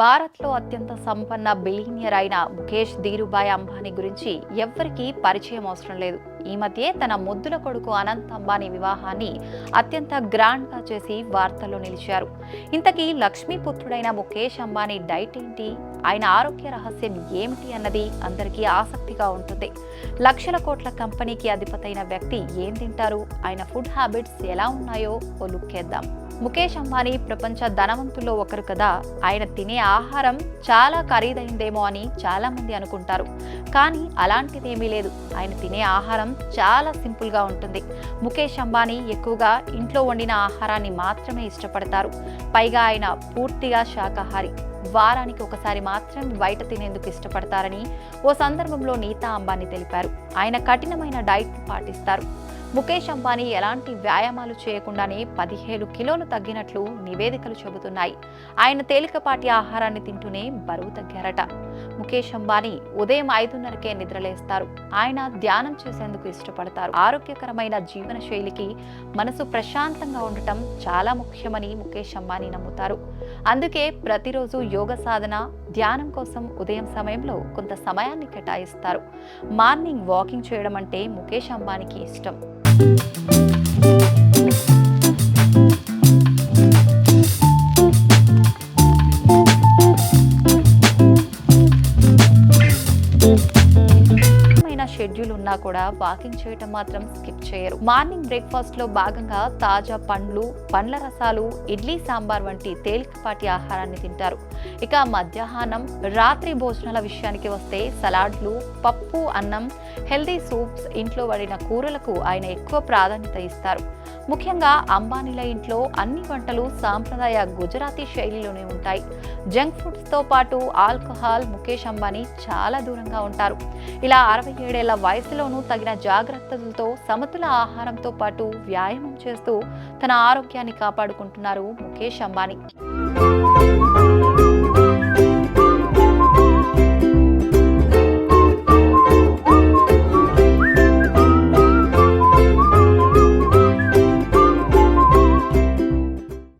భారత్లో అత్యంత సంపన్న బిలీనియర్ అయిన ముఖేష్ ధీరుభాయ్ అంబానీ గురించి ఎవ్వరికీ పరిచయం అవసరం లేదు. ఈ మధ్యే తన ముద్దుల కొడుకు అనంత్ అంబానీ వివాహాన్ని అత్యంత గ్రాండ్గా చేసి వార్తల్లో నిలిచారు. ఇంతకీ లక్ష్మీపుత్రుడైన ముఖేష్ అంబానీ డైట్ ఏంటి? ఆయన ఆరోగ్య రహస్యం ఏమిటి అన్నది అందరికీ ఆసక్తిగా ఉంటుంది. లక్షల కోట్ల కంపెనీకి అధిపతైన వ్యక్తి ఏం తింటారు? ఆయన ఫుడ్ హ్యాబిట్స్ ఎలా ఉన్నాయో ఓ లుక్కేద్దాం ముఖేష్ అంబానీ ప్రపంచ ధనవంతుల్లో ఒకరు కదా. ఆయన తినే ఆహారం చాలా ఖరీదైందేమో అని చాలా మంది అనుకుంటారు. కానీ అలాంటిదేమీ లేదు. ఆయన తినే ఆహారం చాలా సింపుల్గా ఉంటుంది. ముఖేష్ అంబానీ ఎక్కువగా ఇంట్లో వండిన ఆహారాన్ని మాత్రమే ఇష్టపడతారు. పైగా ఆయన పూర్తిగా శాకాహారి. వారానికి ఒకసారి మాత్రం బయట తినేందుకు ఇష్టపడతారని ఓ సందర్భంలో నీతా అంబానీ తెలిపారు. ఆయన కఠినమైన డైట్ పాటిస్తారు. ముఖేష్ అంబానీ ఎలాంటి వ్యాయామాలు చేయకుండానే పదిహేడు కిలోలు తగ్గినట్లు నివేదికలు చెబుతున్నాయి. ఆయన తేలికపాటి ఆహారాన్ని తింటూనే బరువు తగ్గారట. ముఖేష్ అంబానీ ఉదయం ఐదున్నరకే నిద్రలేస్తారు. ఆయన ధ్యానం చేసేందుకు ఇష్టపడతారు. ఆరోగ్యకరమైన జీవన శైలికి మనసు ప్రశాంతంగా ఉండటం చాలా ముఖ్యమని ముఖేష్ అంబానీ నమ్ముతారు. అందుకే ప్రతిరోజు యోగ సాధన ధ్యానం కోసం ఉదయం సమయంలో కొంత సమయాన్ని కేటాయిస్తారు. మార్నింగ్ వాకింగ్ చేయడం అంటే ముఖేష్ అంబానీకి ఇష్టం. Thank you. షెడ్యూల్ ఉన్నా కూడా వాకింగ్ చేయటం మాత్రం స్కిప్ చేయరు. మార్నింగ్ బ్రేక్ఫాస్ట్లో భాగంగా తాజా పండ్లు పండ్ల రసాలు ఇడ్లీ సాంబార్ వంటి తేలికపాటి ఆహారాన్ని తింటారు. ఇక మధ్యాహ్నం రాత్రి భోజనాల విషయానికి వస్తే సలాడ్లు పప్పు అన్నం హెల్దీ సూప్స్ ఇంట్లో వడిన కూరలకు ఆయన ఎక్కువ ప్రాధాన్యత ఇస్తారు. ముఖ్యంగా అంబానీల ఇంట్లో అన్ని వంటలు సాంప్రదాయ గుజరాతీ శైలిలోనే ఉంటాయి. జంక్ ఫుడ్స్తో పాటు ఆల్కహాల్ ముఖేష్ అంబానీ చాలా దూరంగా ఉంటారు. ఇలా అరవై ఏడేళ్ళ వయసులోనూ తగిన జాగ్రత్తలతో సమతుల ఆహారంతో పాటు వ్యాయామం చేస్తూ తన ఆరోగ్యాన్ని కాపాడుకుంటున్నారు ముఖేష్ అంబానీ.